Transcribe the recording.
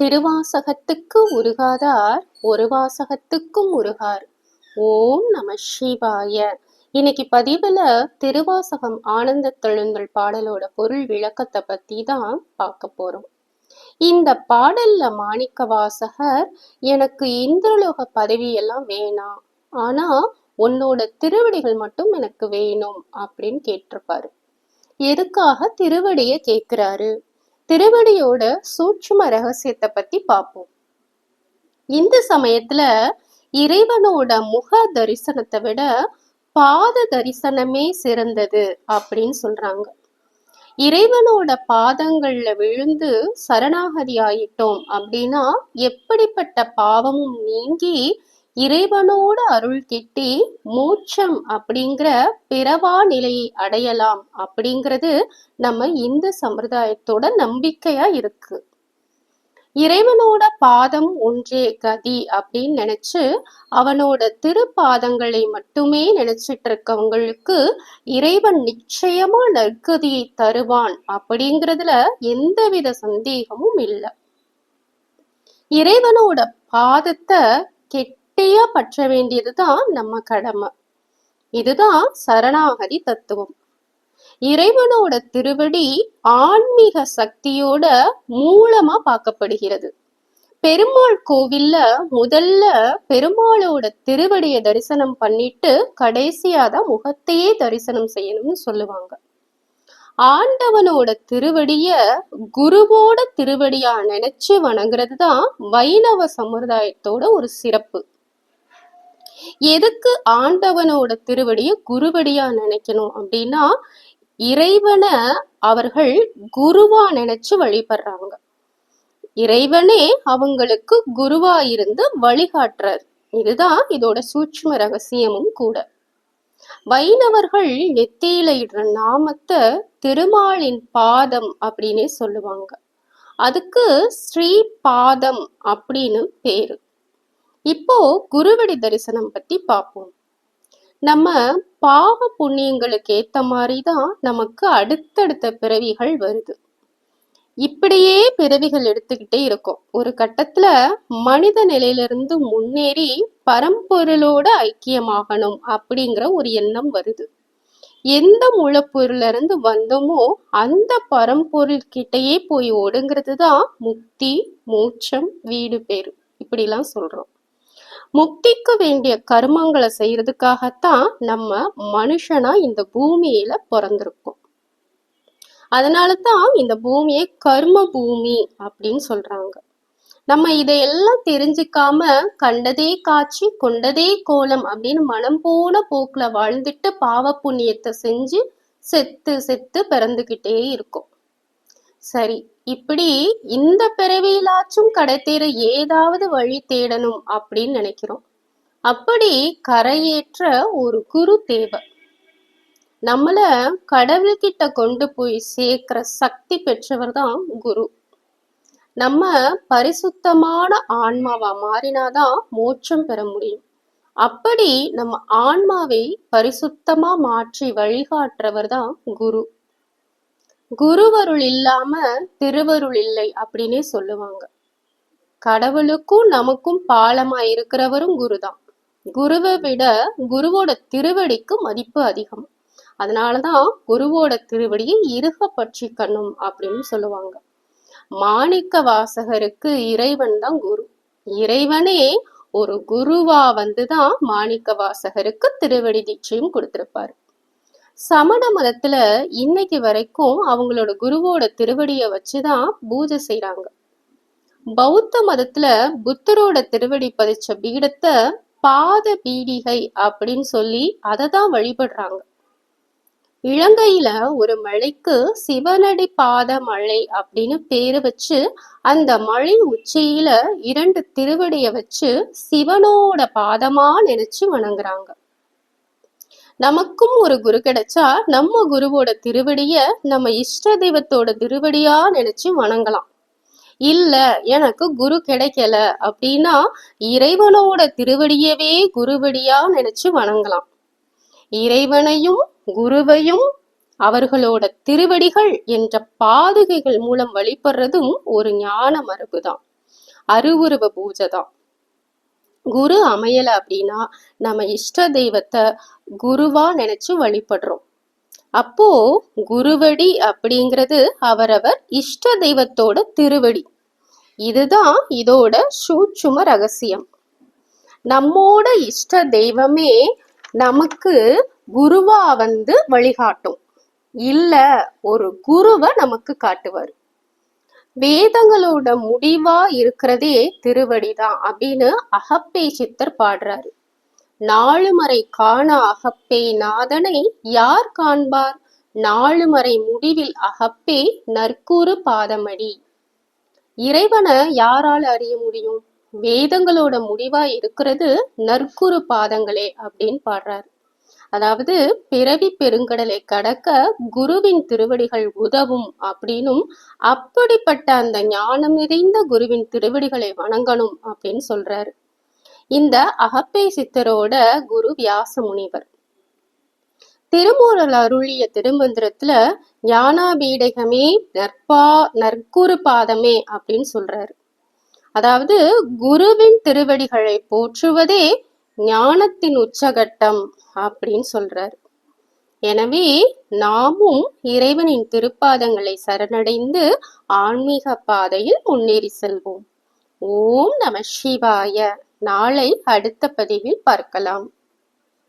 திருவாசகத்துக்கு உருகாதார் ஒரு வாசகத்துக்கும் உருகார். ஓம் நம சிவாய. இன்னைக்கு பதிவுல திருவாசகம் ஆனந்த தெழுந்தல் பாடலோட பொருள் விளக்கத்தை பத்தி தான் பார்க்க போறோம். இந்த பாடல்ல மாணிக்க வாசகர் எனக்கு இந்திரலோக பதவியெல்லாம் வேணாம். ஆனா உன்னோட திருவடிகள் மட்டும் எனக்கு வேணும் அப்படின்னு கேட்டிருப்பாரு. எதுக்காக திருவடிய கேட்கிறாரு திருவடியோட சூட்சும ரகசியத்தை பத்தி பார்ப்போம் இந்த சமயத்துல இறைவனோட முக தரிசனத்தை விட பாத தரிசனமே சிறந்தது அப்படின்னு சொல்றாங்க. இறைவனோட பாதங்கள்ல விழுந்து சரணாகதி ஆயிட்டோம் அப்படின்னா எப்படிப்பட்ட பாவமும் நீங்கி இறைவனோட அருள் கிட்டி மோட்சம் அப்படிங்கிற பிறவா நிலையை அடையலாம் அப்படிங்கிறது நம்ம இந்து சம்பிரதாயத்தோட நம்பிக்கையா இருக்கு. இறைவனோட பாதம் ஒன்றே கதி அப்படின்னு நினைச்சு அவனோட திருப்பாதங்களை மட்டுமே நினைச்சிட்டு இருக்கவங்களுக்கு இறைவன் நிச்சயமா நற்கதியை தருவான் அப்படிங்கிறதுல எந்தவித சந்தேகமும் இல்லை. இறைவனோட பாதத்தை குட்டியா பற்ற வேண்டியதுதான் நம்ம கடமை. இதுதான் சரணாகதி தத்துவம். இறைவனோட திருவடி ஆன்மீக சக்தியோட மூலமா பார்க்கப்படுகிறது. பெருமாள் கோவில்ல முதல்ல பெருமாளோட திருவடியை தரிசனம் பண்ணிட்டு கடைசியா தான் முகத்தையே தரிசனம் செய்யணும்னு சொல்லுவாங்க. ஆண்டவனோட திருவடிய குருவோட திருவடியா நினைச்சு வணங்குறது தான் வைணவ சமுதாயத்தோட ஒரு சிறப்பு. எதுக்கு ஆண்டவனோட திருவடியை குருவடியா நினைக்கணும் அப்படின்னா இறைவனை அவர்கள் குருவா நினைச்சு வழிபடுறாங்க. இறைவனே அவங்களுக்கு குருவா இருந்து வழிகாட்டுறார். இதுதான் இதோட சூட்சும ரகசியமும் கூட. வைணவர்கள் நெத்தியில இடுற நாமத்தை திருமாலின் பாதம் அப்படின்னே சொல்லுவாங்க. அதுக்கு ஸ்ரீ பாதம் அப்படின்னு பேரு. இப்போ குருவடி தரிசனம் பத்தி பார்ப்போம் நம்ம பாவ புண்ணியங்களுக்கு ஏத்த மாதிரி தான் நமக்கு அடுத்தடுத்த பிறவிகள் வருது. இப்படியே பிறவிகள் எடுத்துக்கிட்டே இருக்கும். ஒரு கட்டத்துல மனித நிலையிலிருந்து முன்னேறி பரம்பொருளோட ஐக்கியமாகணும் அப்படிங்கிற ஒரு எண்ணம் வருது. எந்த மூலப்பொருள்ல இருந்து வந்தோமோ அந்த பரம்பொருள் கிட்டேயே போய் ஒடுங்கிறது தான் முக்தி மோட்சம் வீடு பேரு இப்படிலாம் சொல்றோம். முக்திக்கு வேண்டிய கர்மங்களை செய்யறதுக்காகத்தான் நம்ம மனுஷனா இந்த பூமியில பிறந்திருக்கோம். அதனால தான் இந்த பூமியை கர்ம பூமி அப்படின்னு சொல்றாங்க. நம்ம இதையெல்லாம் தெரிஞ்சுக்காம கண்டதே காட்சி கொண்டதே கோலம் அப்படின்னு மனம் போன போக்குல வாழ்ந்துட்டு பாவ புண்ணியத்தை செஞ்சு செத்து செத்து பிறந்துகிட்டே இருக்கும். சரி இப்படி இந்த பிறவியிலாச்சும் கடைத்தேற ஏதாவது வழி தேடணும் அப்படின்னு நினைக்கிறோம். அப்படி கரையேற்ற ஒரு குரு தேவை. நம்மள கடவுள்கிட்ட கொண்டு போய் சேர்க்கிற சக்தி பெற்றவர் தான் குரு. நம்ம பரிசுத்தமான ஆன்மாவா மாறினாதான் மோட்சம் பெற முடியும். அப்படி நம்ம ஆன்மாவை பரிசுத்தமா மாற்றி வழிகாட்டுறவர் தான் குரு. குருவருள் இல்லாம திருவருள் இல்லை அப்படின்னே சொல்லுவாங்க. கடவுளுக்கும் நமக்கும் பாலமா இருக்கிறவரும் குருதான். குருவை விட குருவோட திருவடிக்கு மதிப்பு அதிகம். அதனாலதான் குருவோட திருவடியை இருக பற்றிக்கணும் அப்படின்னு சொல்லுவாங்க. மாணிக்க வாசகருக்கு இறைவன் தான் குரு. இறைவனே ஒரு குருவா வந்துதான் மாணிக்க வாசகருக்கு திருவடி தீட்சையும் கொடுத்திருப்பாரு. சமண மதத்துல இன்னைக்கு வரைக்கும் அவங்களோட குருவோட திருவடிய வச்சுதான் பூஜை செய்யறாங்க பௌத்த மதத்துல புத்தரோட திருவடி பதிச்ச பீடத்தை பாத பீடிகை அப்படின்னு சொல்லி அதை தான் வழிபடுறாங்க. இலங்கையில ஒரு மலைக்கு சிவனடி பாத மலை அப்படின்னு பேரு வச்சு அந்த மலை உச்சியில இரண்டு திருவடிய வச்சு சிவனோட பாதமா நினைச்சு வணங்குறாங்க. நமக்கும் ஒரு குரு கிடைச்சா நம்ம குருவோட திருவடிய நம்ம இஷ்ட தெய்வத்தோட திருவடியா நினைச்சு வணங்கலாம். இல்ல எனக்கு குரு கிடைக்கல அப்படின்னா இறைவனோட திருவடியவே குருவடியா நினைச்சு வணங்கலாம். இறைவனையும் குருவையும் அவர்களோட திருவடிகள் என்ற பாதுகைகள் மூலம் வழிபடுறதும் ஒரு ஞான மரபுதான். அருவுருவ பூஜை தான். குரு அமையல அப்படின்னா நம்ம இஷ்ட தெய்வத்தை குருவா நினைச்சு வழிபடுறோம். அப்போ குருவடி அப்படிங்கிறது அவரவர் இஷ்ட தெய்வத்தோட திருவடி. இதுதான் இதோட சூட்சும ரகசியம். நம்மோட இஷ்ட தெய்வமே நமக்கு குருவா வந்து வழிகாட்டும். இல்ல ஒரு குருவை நமக்கு காட்டுவார். வேதங்களோட முடிவா இருக்கிறதே திருவடிதான் அப்படின்னு அகப்பே சித்தர் பாடுறாரு. நாளுமறை காண அகப்பே நாதனை யார் காண்பார்? நாளுமறை முடிவில் அகப்பே நற்கூறு பாதமடி. இறைவனை யாரால அறிய முடியும்? வேதங்களோட முடிவா இருக்கிறது நற்குறு பாதங்களே அப்படின்னு பாடுறாரு. அதாவது பிறவி பெருங்கடலை கடக்க குருவின் திருவடிகள் உதவும் அப்படின்னும் அப்படிப்பட்ட அந்த ஞானம் நிறைந்த குருவின் திருவடிகளை வணங்கணும் அப்படின்னு சொல்றாரு. இந்த அகப்பே சித்தரோட குரு வியாச முனிவர். திருமூரல் அருளிய திருமந்திரத்துல ஞானாபீடகமே நற்பா நற்குரு பாதமே அப்படின்னு சொல்றாரு. அதாவது குருவின் திருவடிகளை போற்றுவதே ஞானத்தின் உச்சகட்டம் அப்படின்னு சொல்றாரு. எனவே நாமும் இறைவனின் திருப்பாதங்களை சரணடைந்து ஆன்மீக பாதையில் முன்னேறி செல்வோம். ஓம் நம சிவாய. நாளை அடுத்த பதிவில் பார்க்கலாம்.